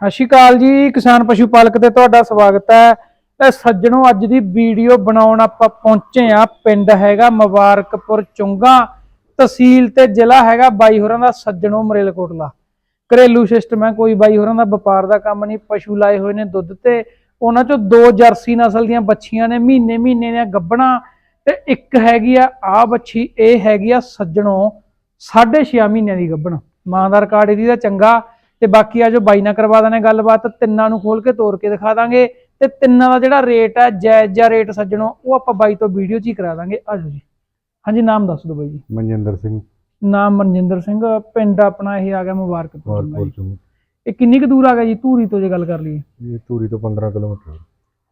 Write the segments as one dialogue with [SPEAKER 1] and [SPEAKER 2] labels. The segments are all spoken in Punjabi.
[SPEAKER 1] ਸਤਿ ਸ਼੍ਰੀ ਅਕਾਲ ਜੀ, ਕਿਸਾਨ ਪਸ਼ੂ ਪਾਲਕ ਤੇ ਤੁਹਾਡਾ ਸਵਾਗਤ ਹੈ। ਤੇ ਸੱਜਣੋ, ਅੱਜ ਦੀ ਵੀਡੀਓ ਬਣਾਉਣ ਆਪਾਂ ਪਹੁੰਚੇ ਆ ਪਿੰਡ ਹੈਗਾ ਮੁਬਾਰਕਪੁਰ ਚੁੰਗਾ, ਤਹਿਸੀਲ ਤੇ ਜ਼ਿਲ੍ਹਾ ਹੈਗਾ ਬਾਈ ਹੋਰਾਂ ਦਾ ਸੱਜਣੋ ਮਰੇਲਕੋਟਲਾ। ਘਰੇਲੂ ਸਿਸਟਮ ਹੈ, ਕੋਈ ਬਾਈ ਹੋਰਾਂ ਦਾ ਵਪਾਰ ਦਾ ਕੰਮ ਨਹੀਂ, ਪਸ਼ੂ ਲਾਏ ਹੋਏ ਨੇ ਦੁੱਧ ਤੇ। ਉਹਨਾਂ ਚੋਂ ਦੋ ਜਰਸੀ ਨਸਲ ਦੀਆਂ ਬੱਚੀਆਂ ਨੇ ਮਹੀਨੇ ਮਹੀਨੇ ਦੀਆਂ ਗੱਬਣਾ ਤੇ ਇੱਕ ਹੈਗੀ ਆ ਆ ਬੱਚੀ ਇਹ ਹੈਗੀ ਆ ਸੱਜਣੋ 6.5 ਮਹੀਨਿਆਂ ਦੀ ਗੱਬਣ ਮਾਂ ਦਾ ਰਿਕਾਰਡ ਇਹਦੀ ਦਾ ਚੰਗਾ। ਤੇ ਬਾਕੀ ਆ ਜੋ ਬਾਈ ਨਾਲ ਕਰਵਾ ਦਾਂਗੇ ਗੱਲਬਾਤ ਤਿੰਨਾਂ ਨੂੰ ਖੋਲ ਕੇ ਤੋੜ ਕੇ ਦਿਖਾ ਦਾਂਗੇ। ਤੇ ਤਿੰਨਾਂ ਦਾ ਜਿਹੜਾ ਰੇਟ ਹੈ ਜਾਇਜ਼ ਜਿਹਾ ਰੇਟ ਸੱਜਣੋ ਉਹ ਆਪਾਂ ਬਾਈ ਤੋਂ ਵੀਡੀਓ 'ਚ ਹੀ ਕਰਾ ਦਾਂਗੇ। ਆਜੋ ਜੀ। ਹਾਂਜੀ ਨਾਮ ਦੱਸ ਦਿਓ ਬਾਈ ਜੀ।
[SPEAKER 2] ਮਨਜਿੰਦਰ ਸਿੰਘ।
[SPEAKER 1] ਨਾਮ ਮਨਜਿੰਦਰ ਸਿੰਘ ਪਿੰਡ ਆਪਣਾ ਇਹ ਆ ਗਿਆ ਮੁਬਾਰਕਪੁਰ ਇਹ ਕਿੰਨੀ ਕੁ ਦੂਰ ਆ ਗਿਆ ਜੀ? ਧੂਰੀ ਤੋਂ ਜੇ ਗੱਲ ਕਰ ਲਈਏ।
[SPEAKER 2] ਇਹ ਧੂਰੀ ਤੋਂ 15 ਕਿਲੋਮੀਟਰ।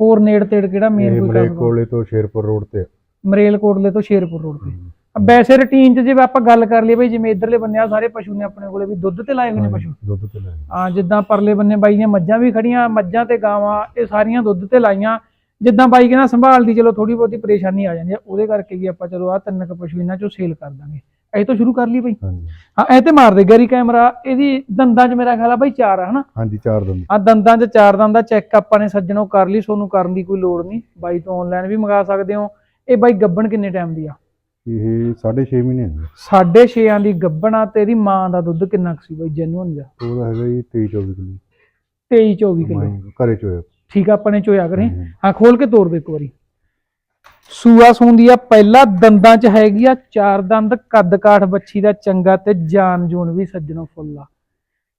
[SPEAKER 1] ਹੋਰ ਨੇੜ ਤੇੜ ਕਿਹੜਾ ਮੇਨ
[SPEAKER 2] ਇਹ
[SPEAKER 1] ਕੋਈ
[SPEAKER 2] ਮਲੇ
[SPEAKER 1] ਕੰਮ
[SPEAKER 2] ਕੋਲੇ ਤੋਂ ਸ਼ੇਰਪੁਰ ਰੋਡ ਤੇ ਆ।
[SPEAKER 1] ਮਰੇਲ ਕੋਟਲੇ ਤੋਂ ਸ਼ੇਰਪੁਰ ਰੋਡ ਤੇ। ਵੈਸੇ ਰੁਟੀਨ 'ਚ ਜੇ ਆਪਾਂ ਗੱਲ ਕਰ ਲਈਏ ਬਈ ਜਿਵੇਂ ਇਧਰਲੇ ਬੰਨੇ ਆ ਸਾਰੇ ਪਸ਼ੂ ਨੇ ਆਪਣੇ ਕੋਲੇ ਵੀ ਦੁੱਧ ਤੇ ਲਾਏ ਹੋਏ ਨੇ ਪਸ਼ੂ।
[SPEAKER 2] ਦੁੱਧ ਤੇ ਲੈ
[SPEAKER 1] ਆ ਜਿੱਦਾਂ ਪਰਲੇ ਬੰਨੇ ਬਾਈ ਦੀਆਂ ਮੱਝਾਂ ਵੀ ਖੜੀਆਂ ਮੱਝਾਂ ਤੇ ਗਾਵਾਂ ਇਹ ਸਾਰੀਆਂ ਦੁੱਧ ਤੇ ਲਾਈਆਂ। ਜਿੱਦਾਂ ਬਾਈ ਕਹਿੰਦਾ ਸੰਭਾਲਦੀ ਚਲੋ ਥੋੜੀ ਬਹੁਤੀ ਪਰੇਸ਼ਾਨੀ ਆ ਜਾਂਦੀ ਆ ਉਹਦੇ ਕਰਕੇ ਵੀ ਆਪਾਂ ਚਲੋ ਆ ਤਿੰਨ ਕੁ ਪਸ਼ੂ ਇਹਨਾਂ ਚੋਂ ਸੇਲ ਕਰ ਦਾਂਗੇ। ਇਹ ਤੋਂ ਸ਼ੁਰੂ ਕਰ ਲਈ ਬਈ। ਹਾਂ ਇਹ ਤੇ ਮਾਰ ਦੇ ਗੈਰੀ ਕੈਮਰਾ ਇਹਦੀ ਦੰਦਾਂ 'ਚ ਮੇਰਾ ਖਿਆਲ ਆ ਬਈ ਚਾਰ ਆ ਹਨਾ?
[SPEAKER 2] ਹਾਂਜੀ ਚਾਰ ਦੰਦ।
[SPEAKER 1] ਆ ਦੰਦਾਂ 'ਚ ਚਾਰ ਦੰਦ ਦਾ ਚੈੱਕ ਆਪਾਂ ਨੇ ਸੱਜਣੋਂ ਕਰ ਲਈ ਤੁਹਾਨੂੰ ਕਰਨ ਦੀ ਕੋਈ ਲੋੜ ਨਹੀਂ। ਬਾਈ ਤੋਂ ਆਨਲਾਈਨ ਵੀ ਮੰਗਾ ਸਕਦੇ ਹੋ। ਇਹ ਬਾਈ ਗੱਬਣ ਕਿੰਨੇ ਟਾਈਮ ਦੀ ਆ?
[SPEAKER 2] ਇਹ 6.5 ਮਹੀਨੇ ਦੀ
[SPEAKER 1] ਸਾਢੇ ਛੇਆਂ ਦੀ ਗੱਬਣ ਆ ਤੇ ਇਹਦੀ ਮਾਂ ਦਾ ਦੁੱਧ ਕਿੰਨਾ ਕੁ ਸੀ ਬਾਈ ਜੈਨੂਨ ਦਾ
[SPEAKER 2] ਉਹਦਾ ਹੈਗਾ ਜੀ 23 24 ਕਿਲੋ।
[SPEAKER 1] 23 24 ਕਿਲੋ।
[SPEAKER 2] ਘਰੇ ਚੋਇਆ।
[SPEAKER 1] ਠੀਕ ਆ ਆਪਣੇ ਚੋਇਆ ਕਰੇ। ਹਾਂ ਖੋਲ ਕੇ ਤੋੜ ਦੇ ਇੱਕ ਵਾਰੀ। ਸੂਆ ਸੂੰਦੀ ਆ ਪਹਿਲਾ ਦੰਦਾਂ 'ਚ ਹੈਗੀ ਆ ਚਾਰ ਦੰਦ ਕੱਦ ਕਾਠ ਬੱਚੀ ਦਾ ਚੰਗਾ ਤੇ ਜਾਨ ਜੂਨ ਵੀ ਸੱਜਣੋਂ ਫੁੱਲ ਆ।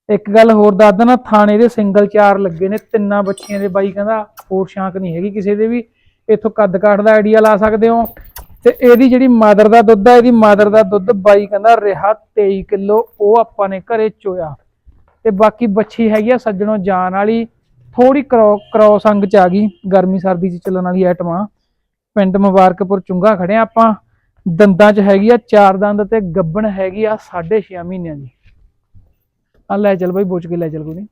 [SPEAKER 1] ਇੱਕ ਗੱਲ ਹੋਰ ਦੱਸ ਦਣਾ ਥਾਣੇ ਦੇ ਸਿੰਗਲ ਚਾਰ ਲੱਗੇ ਨੇ ਤਿੰਨਾਂ ਬੱਚੀਆਂ ਦੇ ਬਾਈ ਕਹਿੰਦਾ ਹੋਰ ਸ਼ਾਂਕ ਨਹੀਂ ਹੈਗੀ ਕਿਸੇ ਦੇ ਵੀ। ਇੱਥੋਂ ਕੱਦ ਕਾਠ ਦਾ ਆਈਡੀਆ ਲਾ ਸਕਦੇ ਹੋ। ਤੇ ਇਹਦੀ ਜਿਹੜੀ ਮਾਦਰ ਦਾ ਦੁੱਧ ਆ, ਇਹਦੀ ਮਾਦਰ ਦਾ ਦੁੱਧ ਬਾਈ ਕਹਿੰਦਾ ਰਿਹਾ 23 ਕਿਲੋ, ਉਹ ਆਪਾਂ ਨੇ ਘਰੇ ਚੋਇਆ। ਤੇ ਬਾਕੀ ਬੱਚੀ ਹੈਗੀ ਆ ਸੱਜਣੋਂ ਜਾਨ ਵਾਲੀ ਥੋੜੀ ਕ੍ਰੋਸ ਅੰਗ ਚ ਆ ਗਈ, ਗਰਮੀ ਸਰਦੀ ਚ ਚੱਲਣ ਵਾਲੀ ਆਈਟਮਾਂ ਪਿੰਡ ਮੁਬਾਰਕਪੁਰ ਚੁੰਗਾ ਖੜੇ ਆਪਾਂ, ਦੰਦਾਂ ਚ ਹੈਗੀ ਆ ਚਾਰ ਦੰਦ ਤੇ ਗੱਬਣ ਹੈਗੀ ਆ 6.5 ਮਹੀਨਿਆਂ ਦੀ। ਆ ਲੈ ਚੱਲ ਬਾਈ, ਬੋਚ ਕੇ ਲੈ ਚੱਲ ਕੋਈ ਨੀ।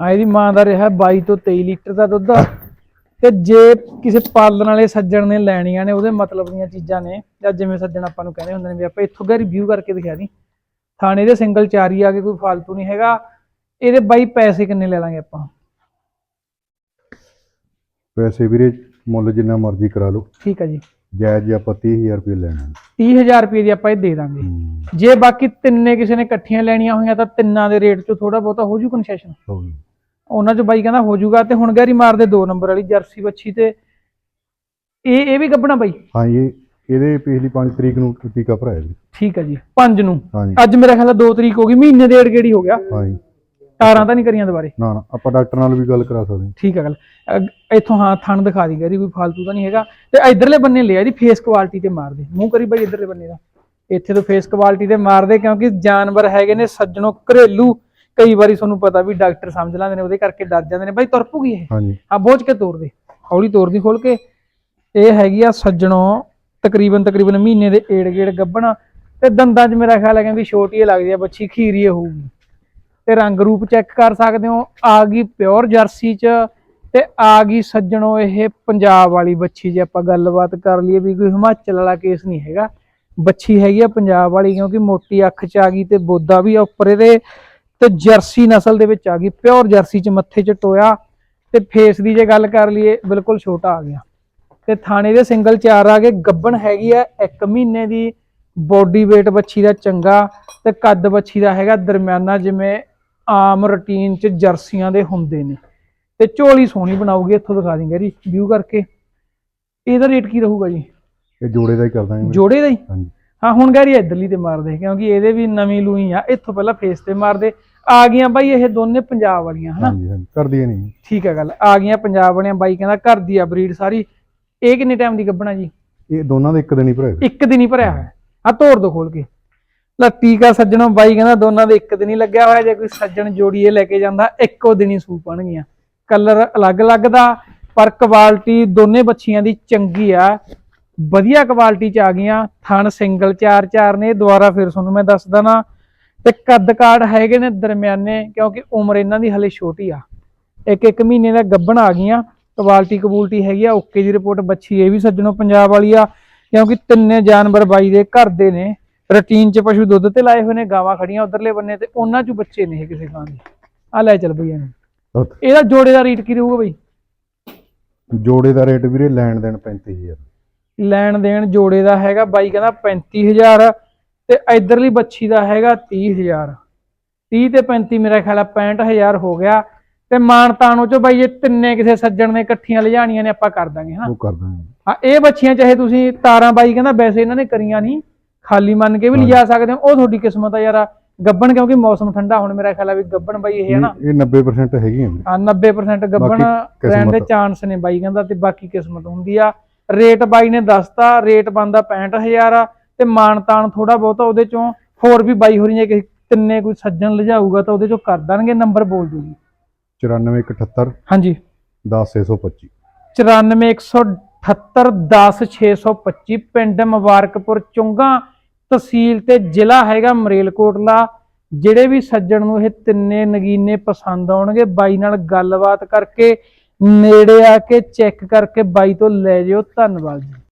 [SPEAKER 1] ਆ ਇਹਦੀ ਮਾਂ ਦਾ ਰਿਹਾ 22 ਤੋਂ 23 ਲੀਟਰ ਦਾ ਦੁੱਧ ਆ। ਤੇ ਜੇ ਕਿਸੇ ਪਾਲਣ ਵਾਲੇ ਸੱਜਣ ਨੇ ਲੈਣੀਆਂ ਨੇ ਉਹਦੇ ਮਤਲਬ ਦੀਆਂ ਚੀਜ਼ਾਂ ਨੇ ਜਾਂ ਜਿਵੇਂ ਸੱਜਣ ਆਪਾਂ ਨੂੰ ਕਹਿੰਦੇ ਹੁੰਦੇ ਨੇ ਵੀ ਆਪਾਂ ਇੱਥੋਂ ਗਾ ਰਿਵਿਊ ਕਰਕੇ ਦਿਖਾ ਦੀ ਥਾਣੇ ਦੇ ਸਿੰਗਲ ਚਾਰ ਆ ਕੇ ਕੋਈ ਫਾਲਤੂ ਨਹੀਂ ਹੈਗਾ ਇਹਦੇ ਬਾਈ ਪੈਸੇ ਕਿੰਨੇ ਲੈ ਲਾਂਗੇ ਆਪਾਂ?
[SPEAKER 2] ਪੈਸੇ ਵੀਰੇ ਮੁੱਲ ਜਿੰਨਾ ਮਰਜ਼ੀ ਕਰਾ ਲਓ।
[SPEAKER 1] ਠੀਕ ਆ ਜੀ।
[SPEAKER 2] ਜਾਇਜ਼ ਜੀ ਆਪਾਂ 30000 ਰੁਪਏ ਲੈਣਾ।
[SPEAKER 1] 30000 ਰੁਪਏ ਦੀ ਆਪਾਂ ਇਹ ਦੇ ਦਾਂਗੇ। ਜੇ ਬਾਕੀ ਤਿੰਨੇ ਕਿਸੇ ਨੇ ਇਕੱਠੀਆਂ ਲੈਣੀਆਂ ਹੋਈਆਂ ਤਾਂ ਤਿੰਨਾਂ ਦੇ ਰੇਟ 'ਚ ਥੋੜਾ ਬਹੁਤਾ ਹੋ ਜੂ ਕਨਸੈਸ਼ਨ
[SPEAKER 2] ਹੋ ਗਈ
[SPEAKER 1] ਉਹਨਾਂ 'ਚ ਬਾਈ ਕਹਿੰਦਾ ਹੋ ਜੂਗਾ ਤੇ ਹੁਣ ਗੈਰੀ ਮਾਰਦੇ ਦੋ ਨੰਬਰ ਵਾਲੀ ਜਰਸੀ ਬੱਚੀ ਤੇ। ਇਹ ਇਹ ਵੀ ਗੱਬਣਾ ਬਾਈ?
[SPEAKER 2] ਹਾਂ ਇਹ ਇਹਦੇ ਪਿਛਲੀ 5 ਤਰੀਕ ਨੂੰ ਟੀਕਾ ਭਰਾਇਆ ਜੀ।
[SPEAKER 1] ਠੀਕ ਆ ਜੀ 5 ਨੂੰ।
[SPEAKER 2] ਹਾਂਜੀ
[SPEAKER 1] ਅੱਜ ਮੇਰਾ ਖਿਆਲ 2 ਤਰੀਕ ਹੋ ਗਈ ਮਹੀਨੇ ਡੇਢ ਗੇੜੀ ਹੋ ਗਿਆ?
[SPEAKER 2] ਹਾਂਜੀ
[SPEAKER 1] ਤਾਰਾਂ ਤਾਂ ਨਹੀਂ ਕਰੀਆਂ ਦੁਬਾਰੇ।
[SPEAKER 2] ਨਾ ਨਾ ਆਪਾਂ ਡਾਕਟਰ ਨਾਲ ਵੀ ਗੱਲ ਕਰਾ ਸਕਦੇ ਹਾਂ।
[SPEAKER 1] ਠੀਕ ਆ ਗੱਲ। ਇੱਥੋਂ ਹਾਂ ਥਣ ਦਿਖਾ ਦੀ ਗੈਰੀ ਕੋਈ ਫਾਲਤੂ ਤਾਂ ਨਹੀਂ ਹੈਗਾ। ਤੇ ਇਧਰਲੇ ਬੰਨੇ ਲਿਆ ਇਹਦੀ ਫੇਸ ਕੁਆਲਿਟੀ ਤੇ ਮਾਰ ਦੇ। ਮੂੰਹ ਕਰੀ ਬਾਈ ਇਧਰਲੇ ਬੰਨੇ ਦਾ। ਇੱਥੇ ਤੋਂ ਫੇਸ ਕੁਆਲਿਟੀ ਤੇ ਮਾਰ ਦੇ ਕਿਉਂਕਿ ਜਾਨਵਰ ਹੈਗੇ ਨੇ ਸੱਜਣੋਂ ਘਰੇਲੂ ਕਈ ਵਾਰੀ ਤੁਹਾਨੂੰ ਪਤਾ ਵੀ ਡਾਕਟਰ ਸਮਝ ਲੈਂਦੇ ਨੇ ਉਹਦੇ ਕਰਕੇ ਡਰ ਜਾਂਦੇ ਨੇ। ਬਾਈ ਤੁਰ ਪੂਗੀ ਇਹ?
[SPEAKER 2] ਹਾਂਜੀ।
[SPEAKER 1] ਆ ਬੋਝ ਕੇ ਤੋੜ ਦੇ ਹੌਲੀ ਤੋੜ ਦੀ ਖੋਲ ਕੇ। ਇਹ ਹੈਗੀ ਆ ਸੱਜਣੋਂ ਤਕਰੀਬਨ ਤਕਰੀਬਨ ਮਹੀਨੇ ਦੇ ਏੜ ਗੇੜ ਗੱਬਣਾ ਤੇ ਦੰਦਾਂ 'ਚ ਮੇਰਾ ਖਿਆਲ ਹੈ ਕਹਿੰਦੀ ਛੋਟੀ ਹੀ ਲੱਗਦੀ ਆ ਬੱਚੀ ਖੀਰੀਏ ਹੋਊਗੀ। ਤੇ ਰੰਗ ਰੂਪ ਚੈੱਕ ਕਰ ਸਕਦੇ ਹੋ ਆ ਗਈ ਪਿਓਰ ਜਰਸੀ 'ਚ ਤੇ ਆ ਗਈ ਸੱਜਣੋਂ ਇਹ ਪੰਜਾਬ ਵਾਲੀ ਬੱਚੀ। ਜੇ ਆਪਾਂ ਗੱਲਬਾਤ ਕਰ ਲਈਏ ਵੀ ਕੋਈ ਹਿਮਾਚਲ ਵਾਲਾ ਕੇਸ ਨਹੀਂ ਹੈਗਾ ਬੱਚੀ ਹੈਗੀ ਆ ਪੰਜਾਬ ਵਾਲੀ ਕਿਉਂਕਿ ਮੋਟੀ ਅੱਖ 'ਚ ਆ ਗਈ ਤੇ ਬੋਦਾ ਵੀ ਆ ਉੱਪਰ ਇਹਦੇ। ਤੇ ਜਰਸੀ ਨਸਲ ਦੇ ਵਿੱਚ ਆ ਗਈ ਪਿਓਰ ਜਰਸੀ 'ਚ ਮੱਥੇ 'ਚ ਟੋਇਆ ਤੇ ਫੇਸ ਦੀ ਜੇ ਗੱਲ ਕਰ ਲਈਏ ਬਿਲਕੁਲ ਛੋਟਾ ਆ ਗਿਆ। ਤੇ ਥਾਣੇ ਦੇ ਸਿੰਗਲ ਚਾਰ ਆ ਗਏ ਗੱਬਣ ਹੈਗੀ ਆ 1 ਮਹੀਨੇ ਦੀ ਬੋਡੀ weight ਬੱਚੀ ਦਾ ਚੰਗਾ ਤੇ ਕੱਦ ਬੱਚੀ ਦਾ ਹੈਗਾ ਦਰਮਿਆਨਾ ਜਿਵੇਂ ਆਮ ਰੁਟੀਨ 'ਚ ਜਰਸੀਆਂ ਦੇ ਹੁੰਦੇ ਨੇ। ਤੇ ਝੋਲੀ ਸੋਹਣੀ ਬਣਾਉਗੀ ਇੱਥੋਂ ਦਿਖਾ ਦਿੰਗੇ ਜੀ ਵਿਊ ਕਰਕੇ। ਇਹਦਾ ਰੇਟ ਕੀ ਰਹੂਗਾ ਜੀ?
[SPEAKER 2] ਇਹ ਜੋੜੇ ਦਾ ਹੀ ਕਰ ਦਾਂਗੇ।
[SPEAKER 1] ਜੋੜੇ ਦਾ ਹੀ? ਹਾਂ ਹੁਣ ਗੈਰੀ ਇਧਰਲੀ ਤੇ ਮਾਰਦੇ ਕਿਉਂਕਿ ਇਹਦੇ ਵੀ ਨਵੀਂ ਲੂਈ ਆ ਇੱਥੋਂ ਪਹਿਲਾਂ ਫੇਸ ਤੇ ਮਾਰਦੇ ਆ ਗਈਆਂ ਬਾਈ ਇਹ ਦੋਨੇ ਪੰਜਾਬ ਵਾਲੀਆਂ ਹਨਾ?
[SPEAKER 2] ਹਾਂਜੀ ਹਾਂਜੀ ਕਰਦੀ ਨਹੀਂ।
[SPEAKER 1] ਠੀਕ ਹੈ ਗੱਲ ਆ ਗਈਆਂ ਪੰਜਾਬ ਵਾਲੀਆਂ ਬਾਈ ਕਹਿੰਦਾ ਘਰ ਦੀ ਆ ਬਰੀਡ ਸਾਰੀ। ਇਹ ਕਿੰਨੇ ਟਾਈਮ ਦੀ ਗੱਬਣਾ ਜੀ?
[SPEAKER 2] ਇਹ ਦੋਨਾਂ ਦੇ ਇੱਕ ਦਿਨ ਹੀ ਭਰਾਇਆ
[SPEAKER 1] ਇੱਕ ਦਿਨ ਹੀ ਭਰਿਆ ਹੋਇਆ। ਆ ਤੋੜ ਦੋ ਖੋਲ ਕੇ। ਲੈ ਟੀਕਾ ਸੱਜਣੋਂ ਬਾਈ ਕਹਿੰਦਾ ਦੋਨਾਂ ਦੇ ਇੱਕ ਦਿਨ ਹੀ ਲੱਗਿਆ ਹੋਇਆ। ਜੇ ਕੋਈ ਸੱਜਣ ਜੋੜੀ ਇਹ ਲੈ ਕੇ ਜਾਂਦਾ ਇੱਕੋ ਦਿਨ ਹੀ ਸੂਪ ਬਣਗੀਆਂ। ਕਲਰ ਅਲੱਗ-ਅਲੱਗ ਦਾ ਪਰ ਕੁਆਲਿਟੀ ਦੋਨੇ ਬੱਚੀਆਂ ਦੀ ਚੰਗੀ ਆ। ਵਧੀਆ ਕੁਆਲਿਟੀ ਚ ਆ ਗਈਆਂ। ਥਣ ਸਿੰਗਲ ਚਾਰ ਚਾਰ ਨੇ ਦੁਬਾਰਾ ਫਿਰ ਤੁਹਾਨੂੰ ਮੈਂ ਦੱਸਦਾ ਨਾ ਤੇ ਕੱਦ ਕਾੜ ਹੈਗੇ ਨੇ ਦਰਮਿਆਨੇ ਕਿਉਂਕਿ ਉਮਰ ਇਹਨਾਂ ਦੀ ਹਲੇ ਛੋਟੀ ਆ। ਇੱਕ ਇੱਕ ਮਹੀਨੇ ਦਾ ਗੱਭਣ ਆ ਗਈਆਂ ਕੁਆਲਿਟੀ ਕਬੂਲਟੀ ਹੈਗੀ ਆ ਓਕੇ ਦੀ ਰਿਪੋਰਟ ਬੱਚੀ ਇਹ ਵੀ ਸੱਜਣੋਂ ਪੰਜਾਬ ਵਾਲੀ ਆ ਕਿਉਂਕਿ ਤਿੰਨੇ ਜਾਨਵਰ ਬਾਈ ਦੇ ਘਰ ਦੇ ਨੇ ਰੂਟੀਨ ਚ ਪਸ਼ੂ ਦੁੱਧ ਤੇ ਲਾਏ ਹੋਏ ਨੇ ਗਾਵਾਂ ਖੜੀਆਂ ਉਧਰਲੇ ਬੰਨੇ ਤੇ ਉਹਨਾਂ ਚ ਬੱਚੇ ਨੇ ਇਹ ਕਿਸੇ ਗਾਂ ਦੇ। ਆ ਲੈ ਚੱਲ ਬਈ ਇਹਨੂੰ। ਇਹਦਾ ਜੋੜੇ ਦਾ ਰੇਟ ਕੀ ਰਹੂਗਾ ਬਈ?
[SPEAKER 2] ਜੋੜੇ ਦਾ ਰੇਟ ਵੀਰੇ ਲੈਣ ਦੇਣ 35000
[SPEAKER 1] ਲੈਣ ਦੇਣ ਜੋੜੇ ਦਾ ਹੈਗਾ ਬਾਈ ਕਹਿੰਦਾ 35000 ਤੇ ਇਧਰਲੀ ਬੱਚੀ ਦਾ ਹੈਗਾ 30000 30 ਤੇ 35 ਮੇਰਾ ਖਿਆਲ ਆ 65000 ਹੋ ਗਿਆ। ਤੇ ਮਾਨ ਤਾਣੋ ਚੋਂ ਬਾਈ ਇਹ ਤਿੰਨੇ ਕਿਸੇ ਸੱਜਣ ਨੇ ਇਕੱਠੀਆਂ ਲਿਜਾਣੀਆਂ ਨੇ ਆਪਾਂ ਕਰ ਦਾਂਗੇ ਹਨਾ?
[SPEAKER 2] ਉਹ ਕਰ ਦਾਂਗੇ।
[SPEAKER 1] ਹਾਂ ਇਹ ਬੱਚੀਆਂ ਚਾਹੇ ਤੁਸੀਂ ਤਾਰਾਂ ਬਾਈ ਕਹਿੰਦਾ ਵੈਸੇ ਇਹਨਾਂ ਨੇ ਕਰੀਆਂ ਨਹੀਂ ਖਾਲੀ ਮੰਨ ਕੇ ਵੀ ਲਿਜਾ ਸਕਦੇ ਹੋ। ਉਹ ਤੁਹਾਡੀ ਕਿਸਮਤ ਆ ਯਾਰ ਗੱਬਣ ਕਿਉਂਕਿ ਮੌਸਮ ਠੰਡਾ ਹੁਣ ਮੇਰਾ ਖਿਆਲ ਆ ਵੀ ਗੱਬਣ ਬਾਈ ਇਹ ਹੈ ਨਾ।
[SPEAKER 2] ਇਹ 90% ਹੈਗੀਆਂ ਵੀਰੇ
[SPEAKER 1] ਆ 90% ਗੱਬਣ ਰਹਿਣ ਦੇ। ਚਾਂਸ ਨੇ ਬਾਈ ਕਹਿੰਦਾ ਤੇ ਬਾਕੀ ਕਿਸਮਤ ਹੁੰਦੀ ਆ। ਰੇਟ ਬਾਈ ਨੇ ਦੱਸਤਾ ਰੇਟ ਬੰਦਾ 65000 ਆ। ਤੇ ਮਾਨਤਾਨ ਥੋੜਾ ਬਹੁਤਾ ਉਹਦੇ ਚੋਂ। ਹੋਰ ਵੀ ਬਾਈ ਹੋਰੀਆਂ ਕਿ ਤਿੰਨੇ ਕੋਈ ਸੱਜਣ ਲਿਜਾਊਗਾ ਤਾਂ ਉਹਦੇ ਚੋਂ ਕਰ ਦੇਣਗੇ ਨੰਬਰ ਬੋਲ ਦਿਓ ਜੀ।
[SPEAKER 2] 94178
[SPEAKER 1] ਹਾਂਜੀ।
[SPEAKER 2] 10625
[SPEAKER 1] 94178 ਪਿੰਡ ਮੁਬਾਰਕਪੁਰ ਚੁੰਗਾ ਤਹਿਸੀਲ ਤੇ ਜ਼ਿਲ੍ਹਾ ਹੈਗਾ ਮਰੇਲਕੋਟਲਾ ਜਿਹੜੇ ਵੀ ਸੱਜਣ ਨੂੰ ਇਹ ਤਿੰਨੇ ਨਗੀਨੇ ਪਸੰਦ ਆਉਣਗੇ ਬਾਈ ਨਾਲ ਗੱਲਬਾਤ ਕਰਕੇ ਨੇੜੇ ਆ ਕੇ ਚੈੱਕ ਕਰਕੇ ਬਾਈ ਤੋਂ ਲੈ ਜਿਓ। ਧੰਨਵਾਦ ਜੀ।